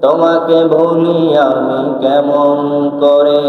তোমাকে ভুলি আমি কেমন করে?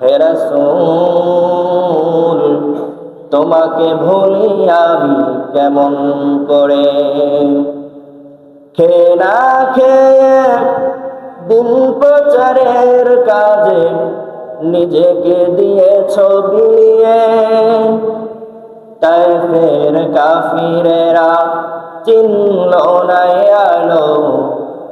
হে রাসূল, তোমাকে ভুলি আমি কেমন করে? না খেয়ে দিন প্রচারের কাজে নিজেকে দিয়ে ছবিয়ে তাই ফের কাফিরেরা চিনল নাই আলো।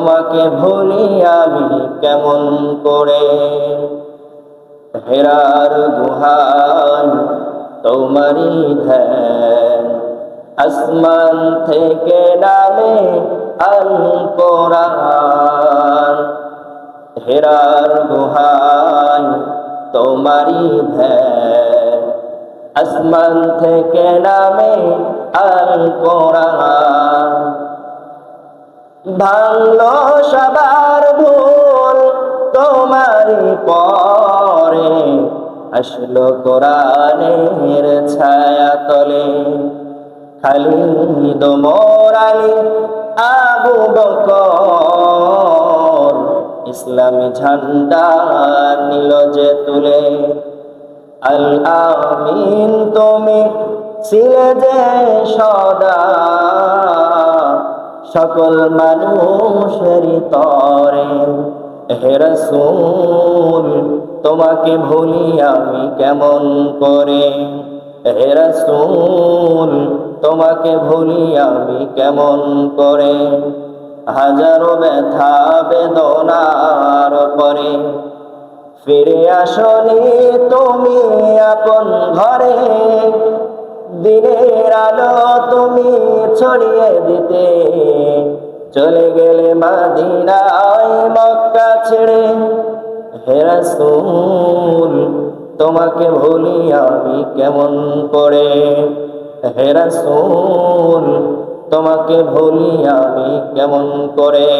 তোমাকে ভুলি আমি কেমন করে? হেরার গুহান তোমারি ধ্যান। আসমান থেকে নামে আল হেরার গুহান তোমারি ধ্যান। আসমান থেকে নামে আল কোরআন। ভাঙলো সবার ভুল তোমারই পরে আসলো কোরআনের ছায়া তলে খালি দোমরালি আবু বকর, ইসলামী ঝান্ডা নিল যে তুলে। আল আমিন, তুমি ছিলে যে সদা। সকল মানুষের তরে, হে রাসূল, তোমাকে ভুলি আমি কেমন করে? হে রাসূল, তোমাকে ভুলি আমি কেমন করে? হাজারো ব্যথা বেদনার পরে ফিরে আসনি তুমি আপন ঘরে, দিনের আলো তুমি ছড়িয়ে দিতে। চলে গেলে মাদিনায় মক্কা ছেড়ে হেরাসুল তোমাকে ভুলি আমি কেমন করে? হেরাসুল তোমাকে ভুলি আমি কেমন করে?